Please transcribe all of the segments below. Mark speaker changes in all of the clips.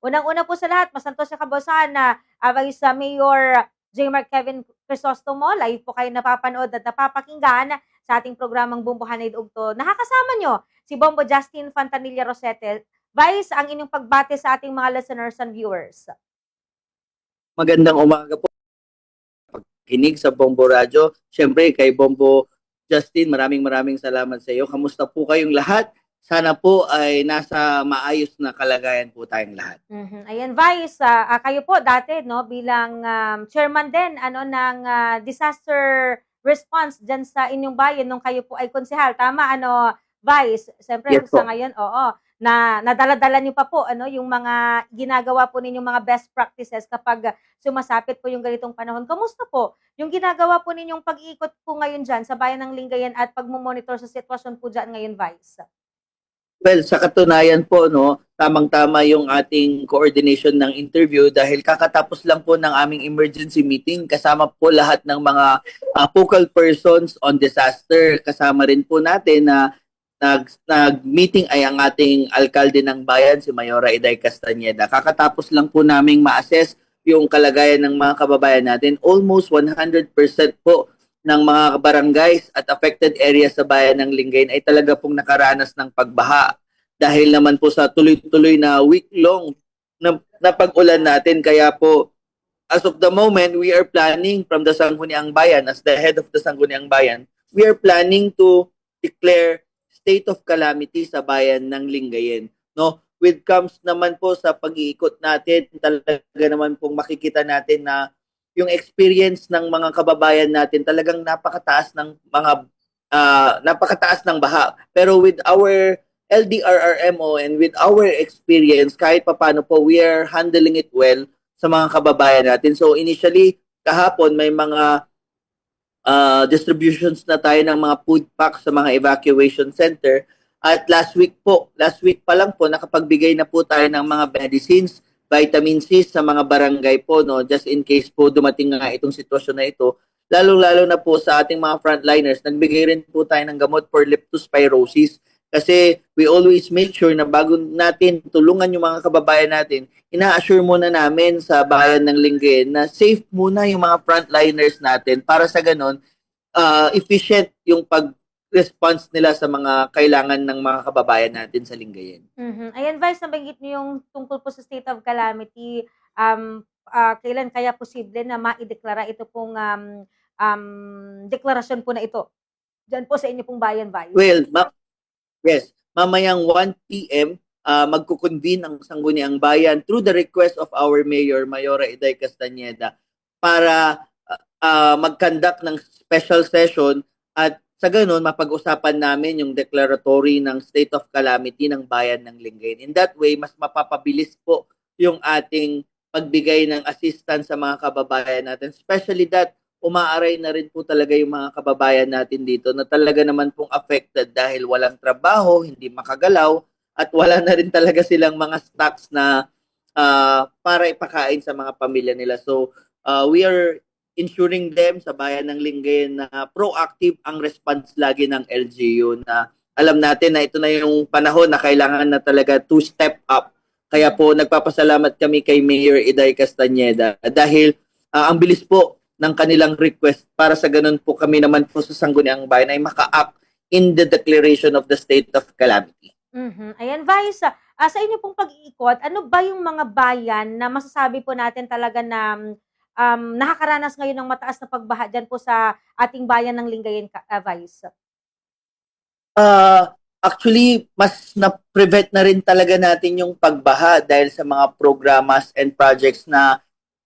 Speaker 1: Unang-una po sa lahat, masanto sa kabasahan na abay sa Mayor J. Mark Kevin Crisostomo, live po kayo napapanood at napapakinggan sa ating programang Bumbuhanay Ugto. Nakakasama nyo si Bombo Justin Fantanilla Rosete. Vice, ang inyong pagbate sa ating mga listeners and viewers.
Speaker 2: Magandang umaga po. Pagkinig sa Bombo Radio. Siyempre, kay Bombo Justin, maraming maraming salamat sa iyo. Kamusta po kayong lahat? Sana po ay nasa maayos na kalagayan po tayong lahat.
Speaker 1: Mhm. Ayan, Vice, ah, kayo po dati no bilang um, chairman din ano ng ah, disaster response diyan sa inyong bayan nung kayo po ay konsehal. Tama ano, Vice? Siyempre
Speaker 2: Yes
Speaker 1: sa
Speaker 2: po.
Speaker 1: ngayon, oo, na nadala-dala niyo pa po ano yung mga ginagawa po ninyong mga best practices kapag sumasapit po yung ganitong panahon. Kamusta po yung ginagawa po ninyong pag-iikot po ngayon diyan sa bayan ng Lingayen at pagmo-monitor sa sitwasyon po diyan ngayon, Vice?
Speaker 2: Well, sa katunayan po, no, tamang-tama yung ating coordination ng interview dahil kakatapos lang po ng aming emergency meeting kasama po lahat ng mga ah, focal persons on disaster. Kasama rin po natin na nag, nag-meeting ay ang ating alkalde ng bayan, si Mayora Iday Castañeda. Kakatapos lang po naming ma-assess yung kalagayan ng mga kababayan natin. Almost 100% po ng mga barangays at affected areas sa bayan ng Lingayen ay talaga pong nakaranas ng pagbaha dahil naman po sa tuloy-tuloy na week-long na, na pag-ulan natin. Kaya po, as of the moment, we are planning from the Sangguniang Bayan, as the head of the Sangguniang Bayan, we are planning to declare state of calamity sa bayan ng Lingayen. No? With comes naman po sa pag-iikot natin, talaga naman pong makikita natin na yung experience ng mga kababayan natin talagang napakataas ng mga ah, napakataas ng baha. Pero with our LDRRMO and with our experience, kahit papano po, we are handling it well sa mga kababayan natin. So initially, kahapon may mga ah, distributions na tayo ng mga food packs sa mga evacuation center. At last week po, last week pa lang po, nakapagbigay na po tayo ng mga medicines, vitamin C sa mga barangay po, no, just in case po dumating nga itong sitwasyon na ito. Lalo-lalo na po sa ating mga frontliners, nagbigay rin po tayo ng gamot for leptospirosis kasi we always make sure na bago natin tulungan yung mga kababayan natin, ina-assure muna namin sa bayan ng Lingayen na safe muna yung mga frontliners natin para sa ganon, uh, efficient yung pag-response nila sa mga kailangan ng mga kababayan natin sa Lingayen.
Speaker 1: Mhm. Ayan, Vice, nabanggit niyo yung tungkol po sa state of calamity. Um, ah, kailan kaya posible na maideklara ito pong um, um, deklarasyon po na ito? Diyan po sa inyo pong bayan, Vice.
Speaker 2: Well, ma- yes, mamayang 1 p.m. Uh, magkukonvene ang Sangguniang Bayan through the request of our Mayor, Mayora Iday Castañeda, para uh, uh, mag-conduct ng special session at sa ganun, mapag-usapan namin yung declaratory ng state of calamity ng bayan ng Lingayen. In that way, mas mapapabilis po yung ating pagbigay ng assistance sa mga kababayan natin. Especially that umaaray na rin po talaga yung mga kababayan natin dito na talaga naman pong affected dahil walang trabaho, hindi makagalaw, at wala na rin talaga silang mga stocks na ah, para ipakain sa mga pamilya nila. So, uh, we are ensuring them sa bayan ng Lingayen na proactive ang response lagi ng LGU na alam natin na ito na yung panahon na kailangan na talaga to step up. Kaya po nagpapasalamat kami kay Mayor Iday Castañeda dahil ah, ang bilis po ng kanilang request para sa ganun po kami naman po sa Sangguniang Bayan ay maka-act in the declaration of the state of calamity.
Speaker 1: Mhm. Ayan, Vice, ah, sa inyo pong pag-iikot, ano ba yung mga bayan na masasabi po natin talaga na um, nakakaranas ngayon ng mataas na pagbaha dyan po sa ating bayan ng Lingayen, ah, Vice?
Speaker 2: Uh, actually, mas na-prevent na rin talaga natin yung pagbaha dahil sa mga programas and projects na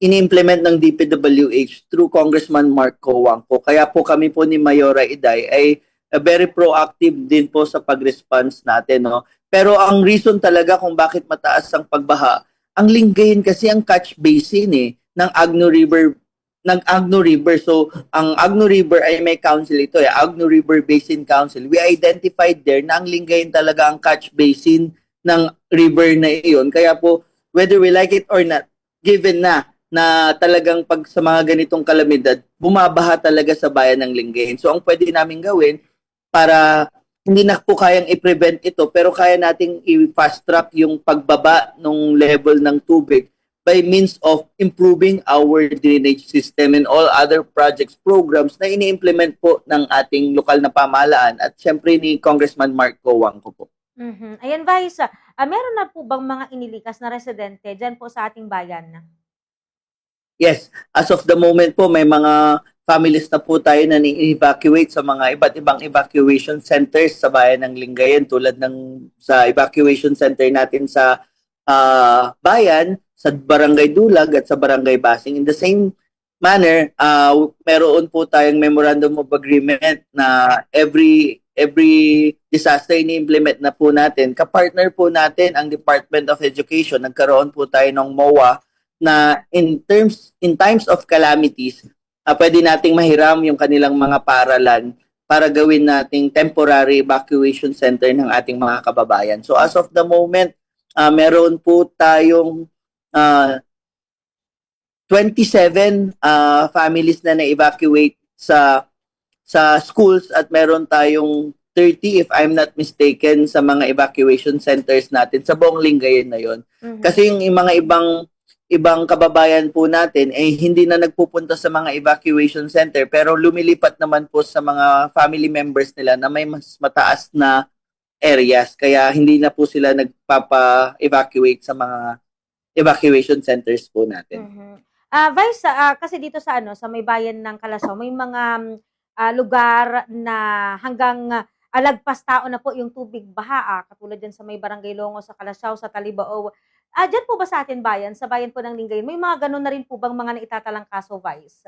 Speaker 2: ini-implement ng DPWH through Congressman Mark Coangco. Kaya po kami po ni Mayora Iday ay uh, very proactive din po sa pag-response natin. No? Pero ang reason talaga kung bakit mataas ang pagbaha, ang Lingayen kasi ang catch basin eh, ng Agno River ng Agno River. So, ang Agno River ay may council ito, eh, Agno River Basin Council. We identified there na ang Lingayen talaga ang catch basin ng river na iyon. Kaya po, whether we like it or not, given na na talagang pag sa mga ganitong kalamidad, bumabaha talaga sa bayan ng Lingayen. So, ang pwede namin gawin para hindi na po kayang i-prevent ito pero kaya nating i-fast track yung pagbaba ng level ng tubig by means of improving our drainage system and all other projects, programs na ini-implement po ng ating lokal na pamahalaan at syempre ni Congressman Mark Gowangco po.
Speaker 1: Mhm. Ayan, Vice, ah, meron na po bang mga inilikas na residente dyan po sa ating bayan?
Speaker 2: Yes, as of the moment po may mga families na po tayo na ni-evacuate sa mga iba't ibang evacuation centers sa bayan ng Lingayen tulad ng sa evacuation center natin sa ah, bayan, sa Barangay Dulag at sa Barangay Basing. In the same manner, ah, meron po tayong memorandum of agreement na every every disaster ini-implement na po natin. Kapartner po natin ang Department of Education. Nagkaroon po tayo ng MOA na in terms in times of calamities, ah, pwede nating mahiram yung kanilang mga paralan para gawin nating temporary evacuation center ng ating mga kababayan. So as of the moment, ah, meron po tayong ah, 27 ah, families na na-evacuate sa sa schools at meron tayong 30 if I'm not mistaken sa mga evacuation centers natin sa buong Lingayen na yon.
Speaker 1: Mhm.
Speaker 2: Kasi yung mga ibang ibang kababayan po natin eh hindi na nagpupunta sa mga evacuation center pero lumilipat naman po sa mga family members nila na may mas mataas na areas kaya hindi na po sila nagpapa-evacuate sa mga evacuation centers po natin.
Speaker 1: Mhm. Ah, Vice, ah, kasi dito sa ano, sa may bayan ng Calasaw, may mga ah, lugar na hanggang ah, alagpas tao na po yung tubig baha, ah, katulad dyan sa may Barangay Longo sa Calasaw, sa Talibao. Ah, dyan po ba sa atin bayan, sa bayan po ng Lingayen, may mga ganun na rin po bang mga naitatalang kaso, Vice?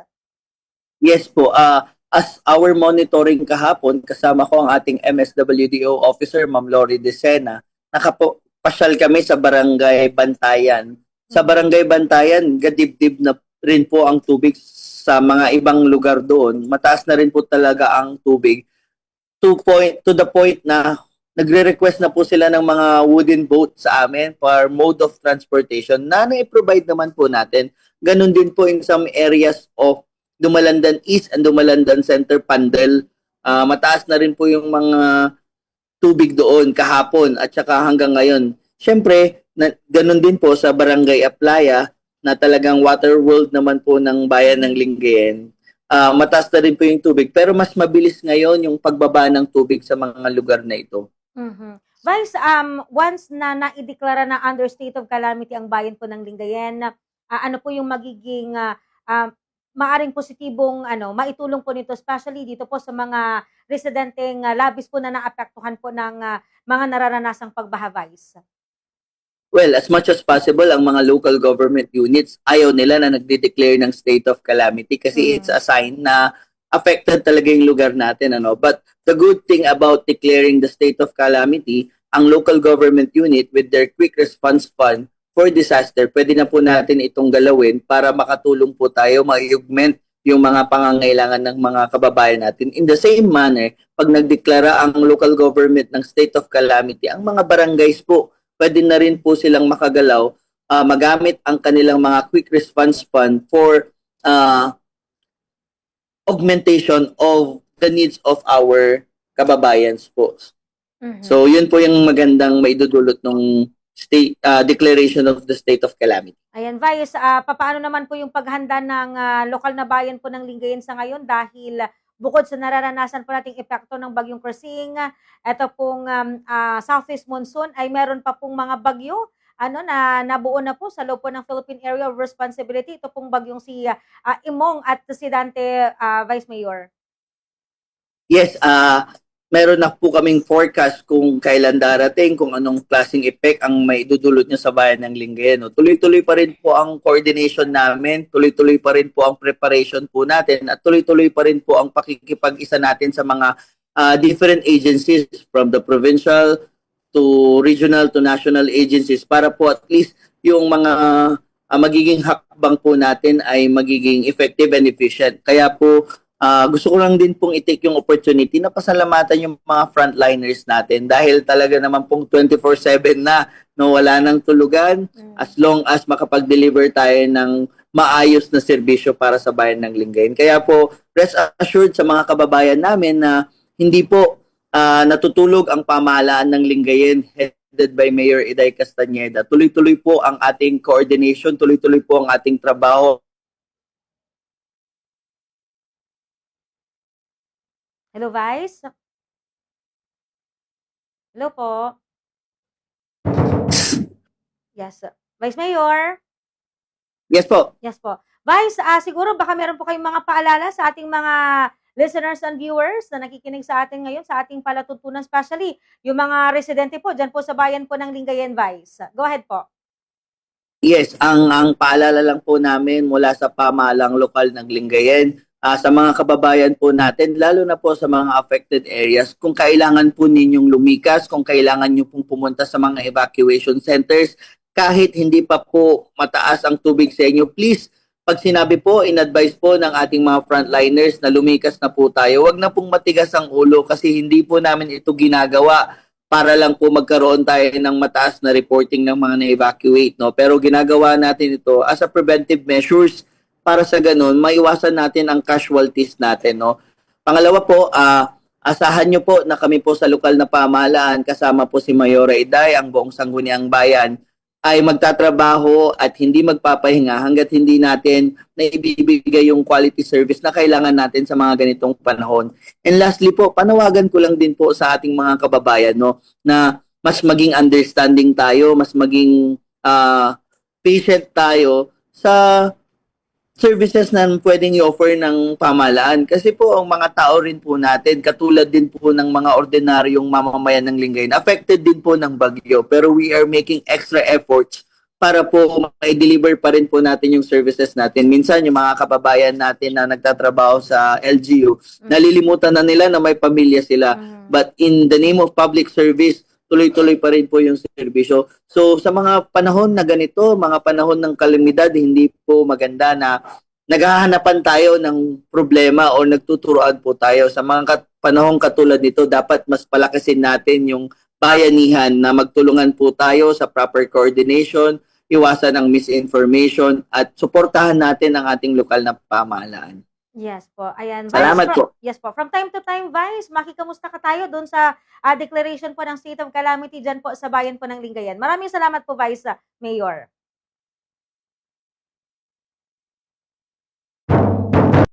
Speaker 2: Yes po, ah as our monitoring kahapon, kasama ko ang ating MSWDO officer, Ma'am Lori Decena, nakapasyal kami sa Barangay Bantayan. Sa Barangay Bantayan, gadibdib na rin po ang tubig sa mga ibang lugar doon. Mataas na rin po talaga ang tubig. To, point, to the point na nagre-request na po sila ng mga wooden boat sa amin for mode of transportation na na-provide naman po natin. Ganon din po in some areas of Dumalandan East and Dumalandan Center Pandel. Ah, mataas na rin po yung mga tubig doon kahapon at saka hanggang ngayon. Siyempre, na, ganun din po sa Barangay Aplaya na talagang water world naman po ng bayan ng Lingayen. Ah, mataas na rin po yung tubig pero mas mabilis ngayon yung pagbaba ng tubig sa mga lugar na ito.
Speaker 1: Mhm. Vice, um, once na naideklara na under state of calamity ang bayan po ng Lingayen, ah, ano po yung magiging ah, ah, maaring positibong ano, maitulong po nito, especially dito po sa mga residenteng ah, labis po na naapektuhan po ng ah, mga nararanasang pagbaha, Vice?
Speaker 2: Well, as much as possible, ang mga local government units, ayaw nila na nagde-declare ng state of calamity kasi
Speaker 1: Mm.
Speaker 2: it's a sign na affected talaga yung lugar natin. Ano? But the good thing about declaring the state of calamity, ang local government unit with their quick response fund for disaster, pwede na po natin itong galawin para makatulong po tayo, ma-augment yung mga pangangailangan ng mga kababayan natin. In the same manner, pag nagdeklara ang local government ng state of calamity, ang mga barangays po, pwede na rin po silang makagalaw, ah, magamit ang kanilang mga quick response fund for ah, augmentation of the needs of our kababayans po.
Speaker 1: Mhm.
Speaker 2: So, yun po yung magandang maidudulot ng state ah, declaration of the state of calamity.
Speaker 1: Ayan, Vice, ah, papaano naman po yung paghanda ng ah, lokal na bayan po ng Lingayen sa ngayon dahil ah, bukod sa nararanasan po nating epekto ng bagyong ah, ito pong um, ah, southeast monsoon ay meron pa pong mga bagyo ano na nabuo na po sa loob po ng Philippine Area of Responsibility ito pong bagyong si ah, Imong at si Dante ah, Vice Mayor.
Speaker 2: Yes, ah meron na po kaming forecast kung kailan darating, kung anong klaseng effect ang may dudulot niya sa bayan ng Lingayen. No? Tuloy-tuloy pa rin po ang coordination namin, tuloy-tuloy pa rin po ang preparation po natin, at tuloy-tuloy pa rin po ang pakikipag-isa natin sa mga ah, different agencies from the provincial to regional to national agencies para po at least yung mga ah, magiging hakbang po natin ay magiging effective and efficient. Kaya po Ah, gusto ko lang din pong i-take yung opportunity na pasalamatan yung mga frontliners natin dahil talaga naman pong 24/7 na no wala nang tulugan
Speaker 1: Mm.
Speaker 2: as long as makapag-deliver tayo ng maayos na serbisyo para sa bayan ng Lingayen. Kaya po rest assured sa mga kababayan namin na hindi po ah, natutulog ang pamahalaan ng Lingayen headed by Mayor Eday Castañeda. Tuloy-tuloy po ang ating coordination, tuloy-tuloy po ang ating trabaho.
Speaker 1: Hello, Vice? Hello po. Yes. Vice Mayor?
Speaker 2: Yes po.
Speaker 1: Yes po. Vice, ah, siguro baka meron po kayong mga paalala sa ating mga listeners and viewers na nakikinig sa atin ngayon sa ating palatuntunan, especially yung mga residente po dyan po sa bayan po ng Lingayen, Vice. Go ahead po.
Speaker 2: Yes, ang ang paalala lang po namin mula sa pamahalang lokal ng Lingayen ah, sa mga kababayan po natin, lalo na po sa mga affected areas, kung kailangan po ninyong lumikas, kung kailangan nyo pong pumunta sa mga evacuation centers, kahit hindi pa po mataas ang tubig sa inyo, please, pag sinabi po, in-advise po ng ating mga frontliners na lumikas na po tayo, wag na pong matigas ang ulo kasi hindi po namin ito ginagawa para lang po magkaroon tayo ng mataas na reporting ng mga na-evacuate. No? Pero ginagawa natin ito as a preventive measures para sa ganun, maiwasan natin ang casualties natin. No? Pangalawa po, ah asahan nyo po na kami po sa lokal na pamahalaan, kasama po si Mayora Iday, ang buong sangguniang bayan, ay magtatrabaho at hindi magpapahinga hanggat hindi natin naibibigay yung quality service na kailangan natin sa mga ganitong panahon. And lastly po, panawagan ko lang din po sa ating mga kababayan no, na mas maging understanding tayo, mas maging ah, patient tayo sa services na pwedeng i-offer ng pamahalaan. Kasi po, ang mga tao rin po natin, katulad din po ng mga ordinaryong mamamayan ng Lingayen, affected din po ng bagyo. Pero we are making extra efforts para po ma-deliver pa rin po natin yung services natin. Minsan, yung mga kababayan natin na nagtatrabaho sa LGU, nalilimutan na nila na may pamilya sila.
Speaker 1: Mm.
Speaker 2: But in the name of public service, tuloy-tuloy pa rin po yung serbisyo. So sa mga panahon na ganito, mga panahon ng kalamidad, hindi po maganda na naghahanapan tayo ng problema o nagtuturoan po tayo. Sa mga kat- panahong katulad nito, dapat mas palakasin natin yung bayanihan na magtulungan po tayo sa proper coordination, iwasan ang misinformation at suportahan natin ang ating lokal na pamahalaan.
Speaker 1: Yes po. Ayan. Vice,
Speaker 2: Salamat
Speaker 1: from-
Speaker 2: po.
Speaker 1: Yes po. From time to time, Vice, makikamusta ka tayo doon sa ah, declaration po ng state of calamity dyan po sa bayan po ng Lingayen. Maraming salamat po, Vice ah, Mayor.